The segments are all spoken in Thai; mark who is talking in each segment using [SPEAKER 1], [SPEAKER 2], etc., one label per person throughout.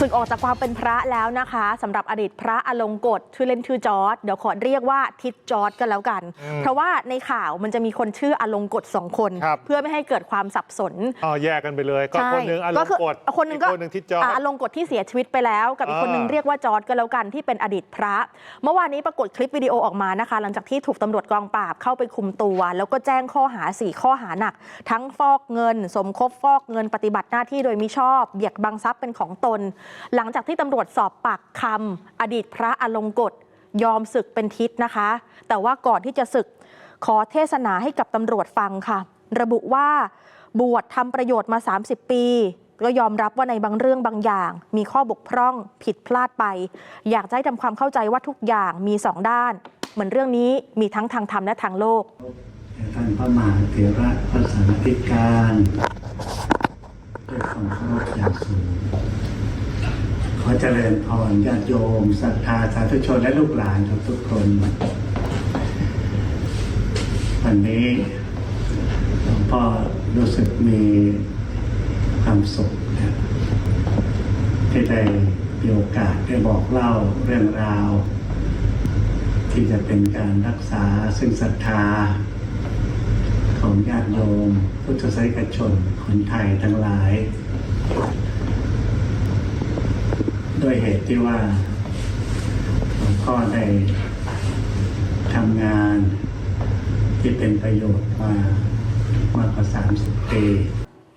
[SPEAKER 1] ศึกออกจากความเป็นพระแล้วนะคะสำหรับอดีตพระอลงกฎชื่อเล่นชื่อจอร์ดเดี๋ยวขอเรียกว่าทิดจอร์ดกันแล้วกัน
[SPEAKER 2] อืม
[SPEAKER 1] เพราะว่าในข่าวมันจะมีคนชื่ออลงกฎสองคน
[SPEAKER 2] ครับ
[SPEAKER 1] เพื่อไม่ให้เกิดความสับสน
[SPEAKER 2] อ๋อแยกกันไปเลย ก็
[SPEAKER 1] ใช่
[SPEAKER 2] คนหนึงอาร
[SPEAKER 1] ก็
[SPEAKER 2] ม
[SPEAKER 1] คือ
[SPEAKER 2] ณ์กด
[SPEAKER 1] คนหนึงก็
[SPEAKER 2] อีคนหนึ่งที่จอร์ะจ
[SPEAKER 1] อลงกฎที่เสียชีวิตไปแล้ว กับอีกคนหนึง
[SPEAKER 2] อ่า
[SPEAKER 1] เรียกว่าจอร์ดก็แล้วกันที่เป็นอดีตพระ เมื่อวานนี้ปรากฏคลิปวิดีโอออกมานะคะ หลังจากที่ถูกตำรวจกองปราบเข้าไปคุมตัว แล้วก็แจ้งข้อหา 4 ข้อหาหนัก ทั้งฟอกเงิน สมคบฟอกเงินปฏิบัติหน้าที่โดยมิชอบเบียดบังทรัพย์เป็นของตนหลังจากที่ตำรวจสอบปากคำอดีตพระอลงกฎยอมศึกเป็นทิศนะคะ แต่ว่าก่อนที่จะศึกขอเทศนาให้กับตำรวจฟังค่ะ ระบุว่าบวชทำประโยชน์มา 30 ปีก็ยอมรับว่าในบางเรื่องบางอย่าง มีข้อบกพร่องผิดพลาดไป อยากให้ทำความเข้าใจว่าทุกอย่างมีสองด้าน เหมือนเรื่องนี้มีทั้งทางธรรมและทางโลก
[SPEAKER 3] ท่านพระมหาเถระพระสารธิการด้วยความเคารพอย่างสูง ขอเจริญพรญาติโยมศรัทธาสาธุชนและลูกหลานทุกๆคน วันนี้หลวงพ่อรู้สึกมีความสุขนะที่ได้มีโอกาสได้บอกเล่าเรื่องราว ที่จะเป็นการรักษาซึ่งศรัทธา ของญาติโยมพุทธศาสนิกชนคนไทยทั้งหลาย ด้วยเหตุที่ว่าหลวงพ่อได้ทำงานที่เป็นประโยชน์มามากกว่า 30 ปี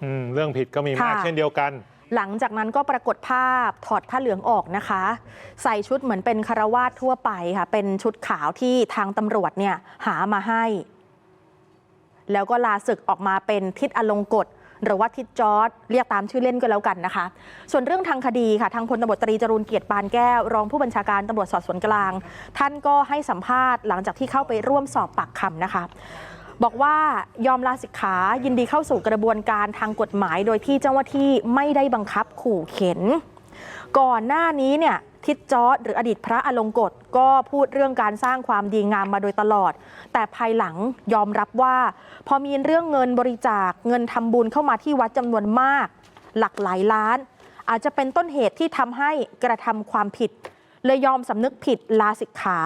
[SPEAKER 2] อืมเรื่องผิดก็มีมาก
[SPEAKER 1] ค่ะ
[SPEAKER 2] เช่นเดียวกัน
[SPEAKER 1] หลังจากนั้นก็ปรากฏภาพถอดผ้าเหลืองออกนะคะ ใส่ชุดเหมือนเป็นคารวาสทั่วไปค่ะ เป็นชุดขาวที่ทางตำรวจเนี่ยหามาให้ แล้วก็ลาศึกออกมาเป็นทิศอลงกฎ หรือว่าทิศจอร์ดเรียกตามชื่อเล่นก็แล้วกันนะคะ ส่วนเรื่องทางคดีค่ะ ทางพลตำรวจตรีจรูนเกียรติปานแก้ว รองผู้บัญชาการตำรวจสอบสวนกลาง ท่านก็ให้สัมภาษณ์หลังจากที่เข้าไปร่วมสอบปากคำนะคะบอกว่ายอมลาสิกขายินดีเข้าสู่กระบวนการทางกฎหมาย โดยที่เจ้าหน้าที่ไม่ได้บังคับขู่เข็น ก่อนหน้านี้เนี่ย ทิดจอร์ดหรืออดีตพระอลงกฎก็พูดเรื่องการสร้างความดีงามมาโดยตลอด แต่ภายหลังยอมรับว่า พอมีเรื่องเงินบริจาคเงินทำบุญเข้ามาที่วัดจำนวนมาก หลักหลายล้าน อาจจะเป็นต้นเหตุที่ทำให้กระทำความผิด เลยยอมสำนึกผิดลาสิกขา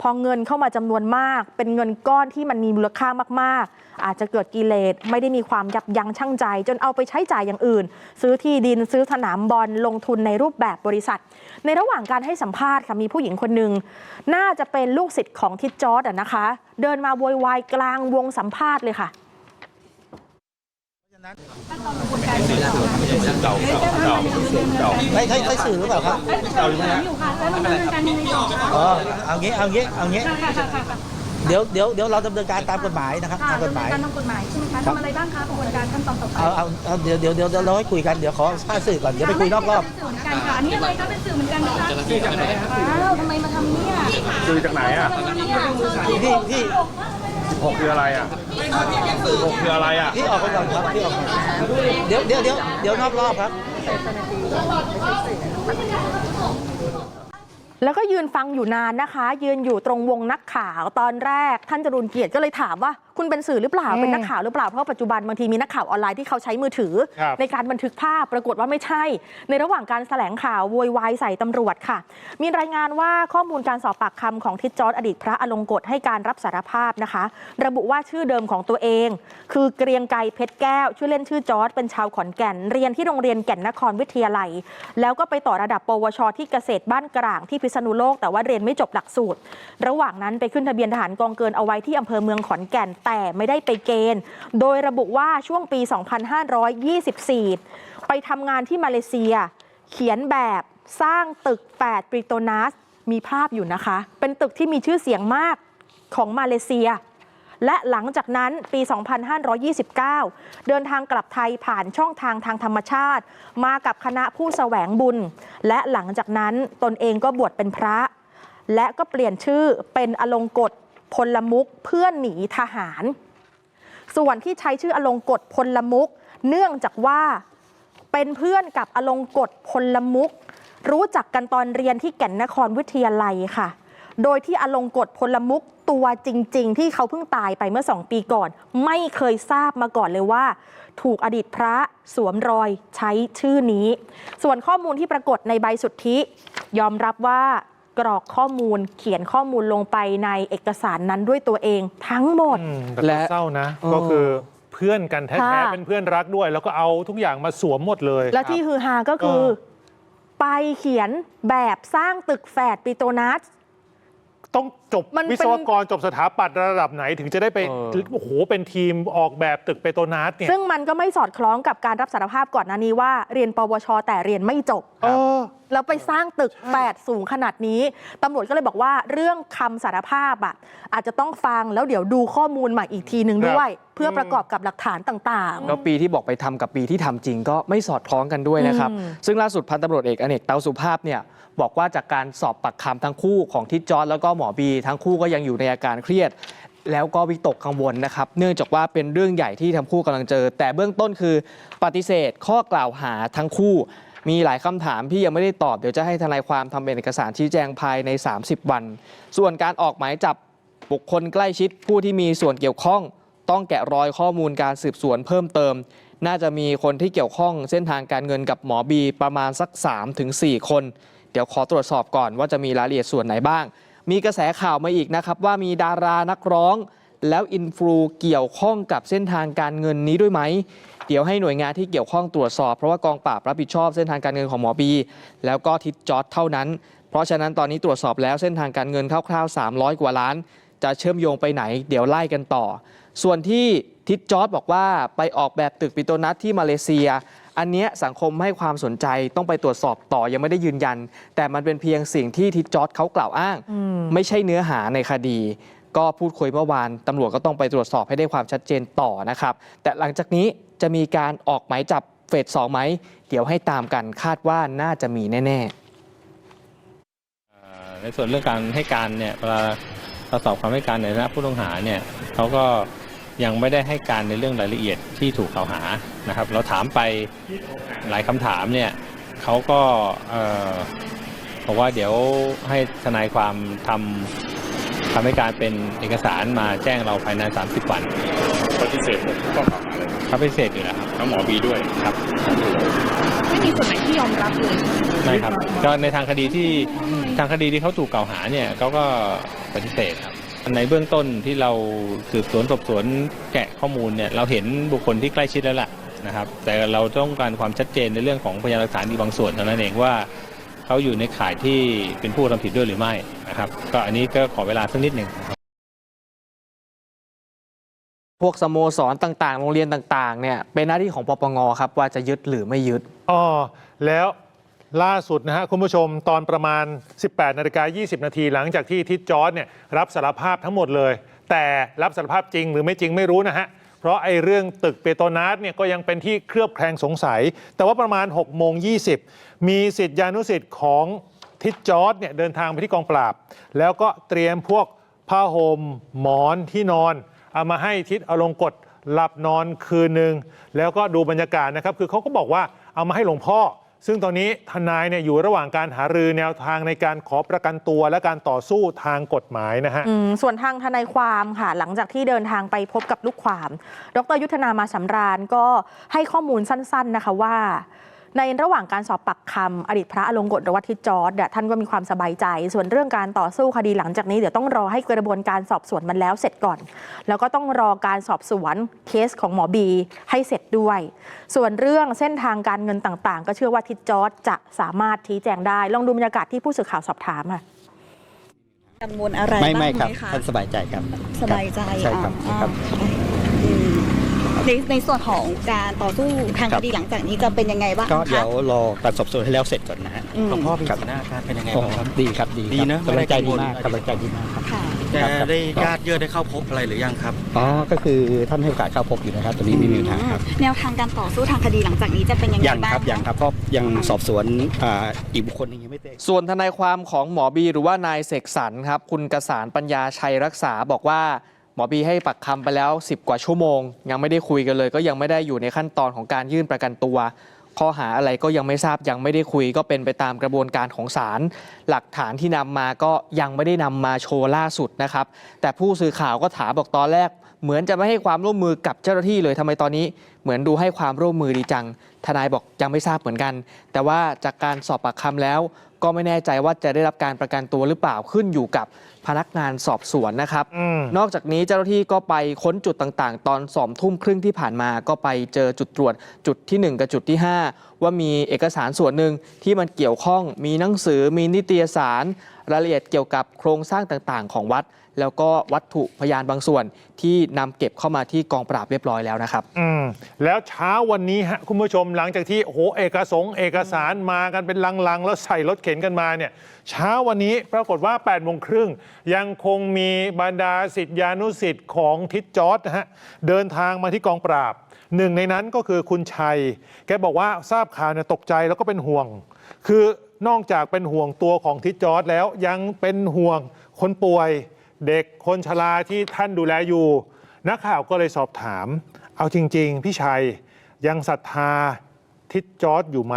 [SPEAKER 1] พอเงินเข้ามาจำนวนมาก เป็นเงินก้อนที่มันมีมูลค่ามากๆ อาจจะเกิดกิเลสไม่ได้มีความยับยั้งชั่งใจ จนเอาไปใช้จ่ายอย่างอื่น ซื้อที่ดินซื้อสนามบอลลงทุนในรูปแบบบริษัท ในระหว่างการให้สัมภาษณ์ค่ะมีผู้หญิงคนหนึ่งน่าจะเป็นลูกศิษย์ของทิดจอร์ดอะนะคะ เดินมาโวยวายกลางวงสัมภาษณ์เลยค่ะ
[SPEAKER 4] ไม่ใช่ใช่สื่อหรือเปล่าครับ
[SPEAKER 5] เราอยู่ค่ะแล้วดำเนินการยังไงต่อ
[SPEAKER 4] อ๋อเอางี้เอางี้เอางี้เดี๋ยวเดี๋ยวเดี๋ยวเราดำเนินการตามกฎหมายนะครับตามกฎหมาย
[SPEAKER 5] การทำกฎหมายใช่ไหมคะทำอะไรบ้างคะกระบวนการขั้นตอนต่อไป
[SPEAKER 4] เอาเอาเอาเดี๋ยวเดี๋ยวเดี๋ยวเราให้คุยกันเดี๋ยวขอค่าสื่อก่อนเดี๋ยวไปคุยนอกรอบ
[SPEAKER 5] สื่อเหมือนกันค่ะอันนี้อะไรคะเป็นสื่อเหมือนกันนะคะสื่อจากไหนอ้าวทำไมมาทำเนี่ย
[SPEAKER 2] สื่อจากไหนอะ
[SPEAKER 5] ทำไมมาทำเนี่ย
[SPEAKER 4] พี่พี่
[SPEAKER 2] 16คืออะไรอะ16คืออะไรอะ
[SPEAKER 4] พี่ออกไปก่อนครับพี่ออกไปเดี๋ยวเดี๋ยวเดี๋ยวเดี๋ยวนอกรอบครับ
[SPEAKER 1] แล้วก็ยืนฟังอยู่นานนะคะ ยืนอยู่ตรงวงนักข่าวตอนแรกท่านจรูนเกียรติก็เลยถามว่า คุณเป็นสื่อหรือเปล่า
[SPEAKER 2] อืม
[SPEAKER 1] เป็นนักข่าวหรือเปล่าเพราะปัจจุบันบางทีมีนักข่าวออนไลน์ที่เขาใช้มือถือ
[SPEAKER 2] ครับ
[SPEAKER 1] ในการบันทึกภาพปรากฏว่าไม่ใช่ ในระหว่างการแถลงข่าวโวยวายใส่ตำรวจค่ะ มีรายงานว่าข้อมูลการสอบปากคำของทิศจอร์ดอดีตพระอลงกฎให้การรับสารภาพนะคะ ระบุว่าชื่อเดิมของตัวเอง คือเกรียงไกรเพชรแก้ว ชื่อเล่นชื่อจอร์ดเป็นชาวขอนแก่น เรียนที่โรงเรียนแก่นนครวิทยาลัย แล้วก็ไปต่อระดับปวช ที่เกษตรบ้านกลางที่พิษณุโลกแต่ว่าเรียนไม่จบหลักสูตร ระหว่างนั้นไปขึ้นทะเบียนทหารกองเกินเอาไว้ที่อำเภอเมืองขอนแก่นแต่ไม่ได้ไปเกณฑ์ โดยระบุว่าช่วงปี 2524 ไปทำงานที่มาเลเซีย เขียนแบบสร้างตึก 8 ปริโตนัส มีภาพอยู่นะคะ เป็นตึกที่มีชื่อเสียงมากของมาเลเซีย และหลังจากนั้นปี 2529 เดินทางกลับไทยผ่านช่องทางทางธรรมชาติ มากับคณะผู้แสวงบุญ และหลังจากนั้นตนเองก็บวชเป็นพระ และก็เปลี่ยนชื่อเป็นอลงกฎ พลมุกเพื่อนหนีทหาร ส่วนที่ใช้ชื่ออลงกฎพลมุก เนื่องจากว่าเป็นเพื่อนกับอลงกฎพลมุก รู้จักกันตอนเรียนที่แก่นนครวิทยาลัยค่ะ โดยที่อลงกฎพลมุกตัวจริง ๆ ที่เขาเพิ่งตายไปเมื่อสองปีก่อน ไม่เคยทราบมาก่อนเลยว่า ถูกอดีตพระสวมรอยใช้ชื่อนี้ ส่วนข้อมูลที่ปรากฏในใบสุทธิ ยอมรับว่า กรอกข้อมูลเขียนข้อมูลลงไปในเอกสารนั้นด้วยตัวเองทั้งหมด
[SPEAKER 2] อืมแต่
[SPEAKER 6] และ
[SPEAKER 2] ก็เศร้านะ
[SPEAKER 6] เออ
[SPEAKER 2] ก็คือเพื่อนกันแท้
[SPEAKER 1] ค่ะ
[SPEAKER 2] ๆเป็นเพื่อนรักด้วย แล้วก็เอาทุกอย่างมาสวมหมดเลย
[SPEAKER 1] และที่ฮือฮาก็คือ
[SPEAKER 2] เออ
[SPEAKER 1] ไปเขียนแบบสร้างตึกแฝดปิโตนัส
[SPEAKER 2] ต้องจบ
[SPEAKER 1] มันเป็น
[SPEAKER 2] วิศวกรจบสถาปัตย์ระดับไหนถึงจะได้ไป
[SPEAKER 6] เออ
[SPEAKER 2] โอ้โหเป็นทีมออกแบบตึกเปโตรนัสเนี่ย
[SPEAKER 1] ซึ่งมันก็ไม่สอดคล้องกับการรับสารภาพก่อนหน้านี้ว่าเรียนปวช แต่เรียนไม่จบ
[SPEAKER 2] เออ
[SPEAKER 1] แล้วไปสร้างตึกแฝดสูงขนาดนี้ตำรวจก็เลยบอกว่าเรื่องคำสารภาพอะอาจจะต้องฟังแล้วเดี๋ยวดูข้อมูลใหม่อีกทีหนึ่งด้วย เพื่อประกอบกับหลักฐานต่าง
[SPEAKER 6] แล้วปีที่บอกไปทำกับปีที่ทำจริงก็ไม่สอดคล้องกันด้วยนะครับ
[SPEAKER 1] อืม
[SPEAKER 6] ซึ่งล่าสุดพันตำรวจเอกอเนกเตาสุภาพเนี่ยบอกว่าจากการสอบปากคำทั้งคู่ของทิศจอร์ดแล้วก็หมอบี ทั้งคู่ก็ยังอยู่ในอาการเครียด แล้วก็วิตกกังวลนะครับ เนื่องจากว่าเป็นเรื่องใหญ่ที่ทั้งคู่กำลังเจอ แต่เบื้องต้นคือปฏิเสธข้อกล่าวหาทั้งคู่ มีหลายคำถามที่ยังไม่ได้ตอบ เดี๋ยวจะให้ทนายความทำเป็นเอกสารชี้แจงภายใน 30 วัน ส่วนการออกหมายจับบุคคลใกล้ชิดผู้ที่มีส่วนเกี่ยวข้อง ต้องแกะรอยข้อมูลการสืบสวนเพิ่มเติม น่าจะมีคนที่เกี่ยวข้องเส้นทางการเงินกับหมอบีประมาณสัก 3-4 คน เดี๋ยวขอตรวจสอบก่อนว่าจะมีรายละเอียดส่วนไหนบ้าง มีกระแสข่าวมาอีกนะครับว่ามีดารานักร้อง แล้วอินฟลูเกี่ยวข้องกับเส้นทางการเงินนี้ด้วยไหม เดี๋ยวให้หน่วยงานที่เกี่ยวข้องตรวจสอบ เพราะว่ากองปราบรับผิดชอบเส้นทางการเงินของหมอบี แล้วก็ทิศจอร์ดเท่านั้น เพราะฉะนั้นตอนนี้ตรวจสอบแล้วเส้นทางการเงินคร่าวๆ 300 กว่าล้าน จะเชื่อมโยงไปไหน เดี๋ยวไล่กันต่อ ส่วนที่ทิศจอร์ดบอกว่าไปออกแบบตึกปิโตนัสที่มาเลเซียอันเนี้ยสังคมให้ความสนใจต้องไปตรวจสอบต่อยังไม่ได้ยืนยัน แต่มันเป็นเพียงสิ่งที่ทิศจอร์ดเขากล่าวอ้าง
[SPEAKER 1] อืม
[SPEAKER 6] ไม่ใช่เนื้อหาในคดี ก็พูดคุยเมื่อวานตำรวจก็ต้องไปตรวจสอบให้ได้ความชัดเจนต่อนะครับ แต่หลังจากนี้จะมีการออกหมายจับเฟสสองไหม เดี๋ยวให้ตามกันคาดว่าน่าจะมีแน่ๆ
[SPEAKER 7] ในส่วนเรื่องการให้การเนี่ยเวลาเราสอบคำให้การในฐานะผู้ต้องหาเนี่ยเขาก็ยังไม่ได้ให้การในเรื่องรายละเอียดที่ถูกกล่าวหานะครับ เราถามไปหลายคำถามเนี่ยเขาก็เออบอกว่าเดี๋ยวให้ทนายความทำ คำให้การเป็นเอกสารมาแจ้งเราภายใน 30 วัน
[SPEAKER 2] ปฏิเสธหมดข้อกล่าวหาเลย
[SPEAKER 7] เขาปฏิเสธอยู่แล้วครับ
[SPEAKER 2] ทั้งหมอบีด้วย
[SPEAKER 7] ครับ
[SPEAKER 5] ไม่มีส่วนไหนที่ยอมรับเลย
[SPEAKER 7] ไม่ครับ ก็ในทางคดีที่ทางคดีที่เขาถูกกล่าวหาเนี่ยเขาก็ปฏิเสธครับในเบื้องต้นที่เราสืบสวนสอบสวนแกะข้อมูลเนี่ยเราเห็นบุคคลที่ใกล้ชิดแล้วล่ะนะครับ แต่เราต้องการความชัดเจนในเรื่องของพยานหลักฐานอีกบางส่วนเท่านั้นเองว่า เขาอยู่ในข่ายที่เป็นผู้กระทำผิดด้วยหรือไม่นะครับ ก็อันนี้ก็ขอเวลาสักนิดหนึ่ง
[SPEAKER 6] พวกสโมสรต่างๆ โรงเรียนต่างๆ เนี่ย เป็นหน้าที่ของปปงครับ ว่าจะยึดหรือไม่ยึด
[SPEAKER 2] อ๋อ แล้วล่าสุดนะฮะคุณผู้ชมตอนประมาณ 18นาฬิกา20 นาทีหลังจากที่ทิศจอร์ดเนี่ยรับสารภาพทั้งหมดเลย แต่รับสารภาพจริงหรือไม่จริงไม่รู้นะฮะ เพราะไอ้เรื่องตึกเปโตรนาสเนี่ยก็ยังเป็นที่เคลือบแคลงสงสัย แต่ว่าประมาณ6โมง20มีสิทธิานุสิทธิ์ของทิศจอร์ดเนี่ยเดินทางไปที่กองปราบ แล้วก็เตรียมพวกผ้าห่มหมอนที่นอน เอามาให้ทิศอลงกฎหลับนอนคืนหนึ่งแล้วก็ดูบรรยากาศนะครับ คือเขาก็บอกว่าเอามาให้หลวงพ่อ ซึ่งตอนนี้ทนายเนี่ยอยู่ระหว่างการหารือแนวทางในการขอประกันตัวและการต่อสู้ทางกฎหมายนะฮะ
[SPEAKER 1] อืมส่วนทางทนายความค่ะ หลังจากที่เดินทางไปพบกับลูกความ ดรยุทธนามาสำราญก็ให้ข้อมูลสั้น ๆนะคะว่า ในระหว่างการสอบปากคำอดีตพระอลงกฎหรือวัดทิศจอร์ดอะท่านก็มีความสบายใจ ส่วนเรื่องการต่อสู้คดีหลังจากนี้เดี๋ยวต้องรอให้กระบวนการสอบสวนมันแล้วเสร็จก่อน แล้วก็ต้องรอการสอบสวนเคสของหมอบีให้เสร็จด้วย ส่วนเรื่องเส้นทางการเงินต่างๆ ก็เชื่อว่าทิศจอร์ดจะสามารถชี้แจงได้ ลองดูบรรยากาศที่ผู้สื่อข่าวสอบถามค่ะ
[SPEAKER 8] กังวลอะไร
[SPEAKER 9] ไม่
[SPEAKER 8] บ้าง
[SPEAKER 9] ไม่
[SPEAKER 8] ไห
[SPEAKER 9] ครับ
[SPEAKER 8] มคะ
[SPEAKER 9] ท่านสบายใจครับ
[SPEAKER 8] สบายใจ
[SPEAKER 9] ใช่ครับ
[SPEAKER 8] อ่า
[SPEAKER 9] ครับ
[SPEAKER 8] อืม ในในส่วนของการต่อสู้ทาง
[SPEAKER 9] ครั
[SPEAKER 8] ค
[SPEAKER 9] บ
[SPEAKER 8] ดีหลังจากนี้จะเป็นยังไงบ้าง
[SPEAKER 9] ก็
[SPEAKER 8] คะ
[SPEAKER 9] เดี๋ยวรอการสอบสวนให้แล้วเสร็จก่อนนะฮะ
[SPEAKER 8] อืม
[SPEAKER 9] หลวงพ่อมีสถานะการเป็นยังไงบ้างครับ ดีครับดี
[SPEAKER 10] ดีนะ
[SPEAKER 9] กำลังใจ
[SPEAKER 10] ไม่
[SPEAKER 9] ดี
[SPEAKER 10] ได้กังวล
[SPEAKER 9] มากกำลังใจดีมากครับ
[SPEAKER 8] ค่ะ
[SPEAKER 10] แก
[SPEAKER 9] ครับ
[SPEAKER 10] ได้ญาติเยอะได้เข้าพบอะไรหรือยังครับ
[SPEAKER 9] อ๋อก็คือท่านให้โอกาสเข้าพบอยู่นะครับตอนนี้ไม่มีปัญหาครับ
[SPEAKER 8] แนวทางการต่อสู้ทางคดีหลังจากนี้จะเป็นยังไง
[SPEAKER 9] ยัง
[SPEAKER 8] บ้าง
[SPEAKER 9] ครับยังครับเพราะยังสอบสวนอ่าอีกบุคคลหนึงยังไม่เต็ม
[SPEAKER 6] ส่วนทนายความของหมอบีหรือว่านายเสกสรรครับ คุณกสารปัญญาชัยรักษาบอกว่า หมอบีให้ปักคำไปแล้ว 10 กว่าชั่วโมง ยังไม่ได้คุยกันเลย ก็ยังไม่ได้อยู่ในขั้นตอนของการยื่นประกันตัว ข้อหาอะไรก็ยังไม่ทราบยังไม่ได้คุย ก็เป็นไปตามกระบวนการของศาลหลักฐานที่นำมาก็ยังไม่ได้นำมาโชว์ล่าสุดนะครับ แต่ผู้สื่อข่าวก็ถามบอกตอนแรก เหมือนจะไม่ให้ความร่วมมือกับเจ้าหน้าที่เลยทำไมตอนนี้ เหมือนดูให้ความร่วมมือดีจัง ทนายบอกยังไม่ทราบเหมือนกัน แต่ว่าจากการสอบปากคำแล้ว ก็ไม่แน่ใจว่าจะได้รับการประกันตัวหรือเปล่าขึ้นอยู่กับพนักงานสอบสวนนะครับ
[SPEAKER 2] อืม
[SPEAKER 6] นอกจากนี้เจ้าหน้าที่ก็ไปค้นจุดต่างๆ ตอนสองทุ่มครึ่งที่ผ่านมาก็ไปเจอจุดตรวจจุดที่ 1 กับจุดที่ 5 ว่ามีเอกสารส่วนหนึ่งที่มันเกี่ยวข้องมีหนังสือมีนิตยสาร รายละเอียดเกี่ยวกับโครงสร้างต่างๆ ของวัด แล้วก็วัตถุพยานบางส่วนที่นำเก็บเข้ามาที่กองปราบเรียบร้อยแล้วนะครับ
[SPEAKER 2] อืมแล้วเช้าวันนี้ฮะคุณผู้ชมหลังจากที่โอ้โหเอกสงค์เอกสารมากันเป็นลังๆ แล้วใส่รถเข็นกันมาเนี่ยเช้าวันนี้ปรากฏว่า8โมงครึ่งยังคงมีบรรดาสิทธิานุสิทธิ์ของทิศจอร์ดนะฮะเดินทางมาที่กองปราบหนึ่งในนั้นก็คือคุณชัย แกบอกว่าทราบข่าวเนี่ยตกใจแล้วก็เป็นห่วง คือนอกจากเป็นห่วงตัวของทิศจอร์ดแล้วยังเป็นห่วงคนป่วย เด็กคนชราที่ท่านดูแลอยู่ นักข่าวก็เลยสอบถาม เอาจริง ๆ พี่ชัยยังศรัทธาทิศจอร์ดอยู่ไหม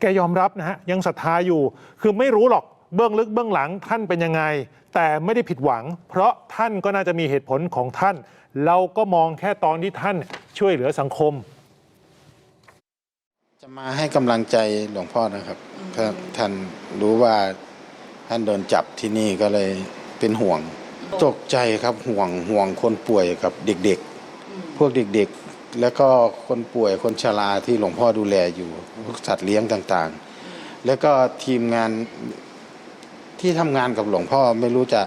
[SPEAKER 2] แกยอมรับนะฮะ ยังศรัทธาอยู่ คือไม่รู้หรอกเบื้องลึกเบื้องหลังท่านเป็นยังไง แต่ไม่ได้ผิดหวัง เพราะท่านก็น่าจะมีเหตุผลของท่าน เราก็มองแค่ตอนที่ท่านช่วยเหลือสังคม
[SPEAKER 11] จะมาให้กำลังใจหลวงพ่อนะครับถ้าท่านรู้ว่าท่านโดนจับที่นี่ก็เลยเป็นห่วง ตกใจครับห่วงห่วงคนป่วยกับเด็กๆ พวกเด็กๆ แล้วก็คนป่วยคนชราที่หลวงพ่อดูแลอยู่พวกสัตว์เลี้ยงต่างๆ แล้วก็ทีมงานที่ทำงานกับหลวงพ่อไม่รู้จะ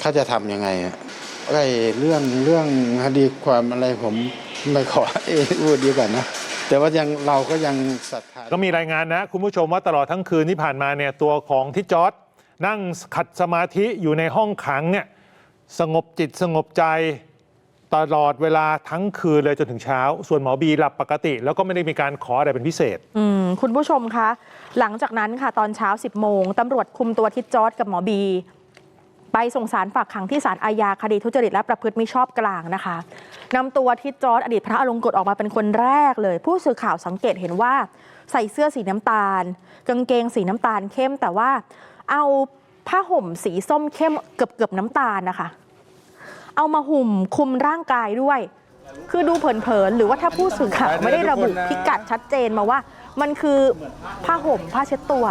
[SPEAKER 11] เขาจะทำยังไงอะไอ้เรื่องเรื่องคดีความอะไรผมไม่ขอเอ้พูดดีกว่านะแต่ว่ายังเราก็ยังศรัทธา
[SPEAKER 2] ก็มีรายงานนะ คุณผู้ชมว่าตลอดทั้งคืนที่ผ่านมาเนี่ยตัวของทิศจอร์ด นั่งขัดสมาธิอยู่ในห้องขังเนี่ยสงบจิตสงบใจตลอดเวลาทั้งคืนเลยจนถึงเช้า ส่วนหมอบีหลับปกติ แล้วก็ไม่ได้มีการขออะไรเป็นพิเศษ
[SPEAKER 1] อืมคุณผู้ชมคะ หลังจากนั้นค่ะตอนเช้า 10 โมงตำรวจคุมตัวทิศจอร์ดกับหมอบี ไปส่งสารฝากขังที่ศาลอาญาคดีทุจริตและประพฤติมิชอบกลางนะคะนำตัวทิศจอร์ดอดีตพระอลงกฎออกมาเป็นคนแรกเลย ผู้สื่อข่าวสังเกตเห็นว่า ใส่เสื้อสีน้ำตาล กางเกงสีน้ำตาลเข้มแต่ว่า เอาผ้าห่มสีส้มเข้มเกือบเกือบๆน้ำตาลนะคะ เอามาห่มคลุมร่างกายด้วย คือดูเผินๆหรือว่าถ้าผู้สื่อข่าวไม่ได้ระบุพิกัดชัดเจนมาว่า มันคือผ้าห่มผ้าเช็ดตัว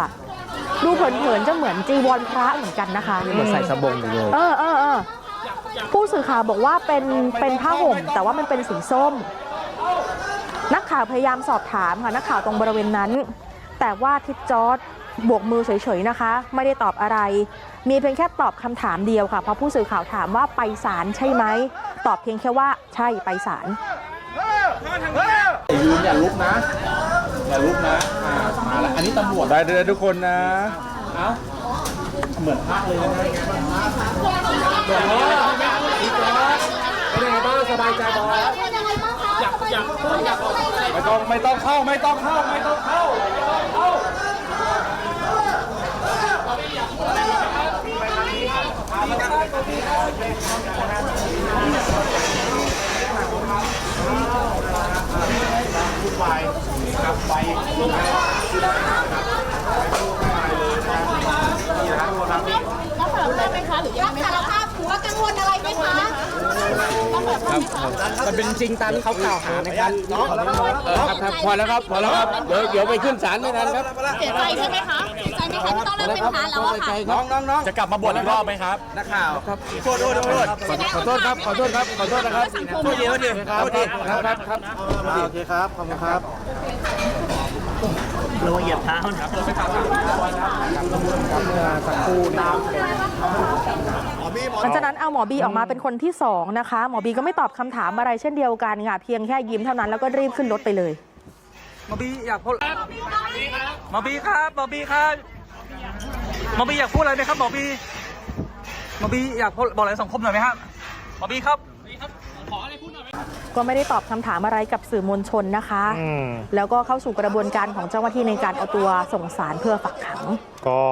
[SPEAKER 1] ดูเผินๆจะเหมือนจีวรพระเหมือนกันนะคะ
[SPEAKER 6] เหมือนใส่สบงอยู่เลย
[SPEAKER 1] เออเออเออผู้สื่อข่าวบอกว่าเป็นเป็นผ้าห่ม แต่ว่ามันเป็นสีส้ม นักข่าวพยายามสอบถามค่ะนักข่าวตรงบริเวณนั้น แต่ว่าทิศจอร์ด บวกมือเฉยๆนะคะ ไม่ได้ตอบอะไร มีเพียงแค่ตอบคำถามเดียวค่ะเพราะผู้สื่อข่าวถามว่าไปศาลใช่ไหม ตอบเพียงแค่ว่าใช่ไปศาล
[SPEAKER 4] ยืนอย่าลุกนะอย่าลุกนะอ่ามาแล้วอันนี้ตำรวจได้เลยทุกคนนะเอ้าเหมือนพระเลยนะเป็นยังไงบ้างสบายใจบออยากอยากไม่ต้องไม่ต้องเข้าไม่ต้องเข้าไม่ต้องเข้า เข้า
[SPEAKER 5] รับสารภาพไหมคะหรือยังไม่รับสารภาพถือว่ากังวลอะไรไหมคะต้องแบบว่า
[SPEAKER 4] มันเป็นจริงตามที่เขากล่าวหาไหมครับน้องครับครับพอแล้วครับพอแล้วครับเดี๋ยวเดี๋ยวไปขึ้นศาลไม่ทันครับ
[SPEAKER 5] เสียใจใช่ไหมคะ เสียใจไหมคะที่ต้องเลิกเป็นพระแล้วอะค่ะ
[SPEAKER 4] น้องน้องน้องจะกลับมาบวชอีกรอบไหมครับ นักข่าวครับโทษโทษโทษขอโทษครับ ขอโทษครับ ขอโทษนะครับโทษดีโทษดีครับโทษดี ครับครับครับโอเคครับ ขอบคุณครับ
[SPEAKER 1] หลังจากนั้นเอาหมอบีออกมาเป็นคนที่สองนะคะ หมอบีก็ไม่ตอบคำถามอะไรเช่นเดียวกันค่ะเพียงแค่ยิ้มเท่านั้นแล้วก็รีบขึ้นรถไปเลย
[SPEAKER 12] หมอบีอยากพูดหมอบีครับหมอบีครับ หมอบีอยากพูดอะไรไหมครับหมอบีหมอบีอยากพูดบอกอะไรสังคมหน่อยไหมครับหมอบีครับ
[SPEAKER 1] ก็ไม่ได้ตอบคำถามอะไรกับสื่อมวลชนนะคะ
[SPEAKER 2] อืม
[SPEAKER 1] แล้วก็เข้าสู่กระบวนการของเจ้าหน้าที่ในการเอาตัวส่งสารเพื่อฝักขัง
[SPEAKER 2] ก็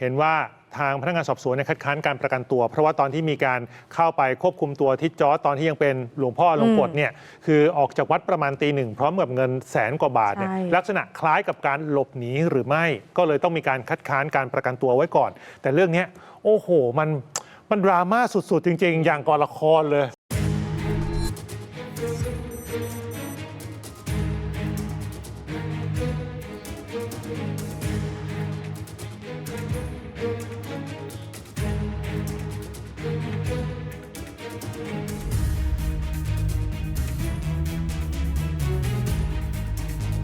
[SPEAKER 2] เห็นว่า ทางพนักงานสอบสวนเนี่ยคัดค้านการประกันตัว เพราะว่าตอนที่มีการเข้าไปควบคุมตัวทิศจอร์จตอนที่ยังเป็นหลวงพ่อหลวงกฎเนี่ยคือออกจากวัดประมาณตีหนึ่งพร้อมกับเงินแสนกว่าบาทเนี่ย
[SPEAKER 1] ใช่
[SPEAKER 2] ลักษณะคล้ายกับการหลบหนีหรือไม่ ก็เลยต้องมีการคัดค้านการประกันตัวไว้ก่อน แต่เรื่องเนี้ยโอ้โหมันมันดราม่าสุดๆ จริง ๆ อย่างก่อนละครเลย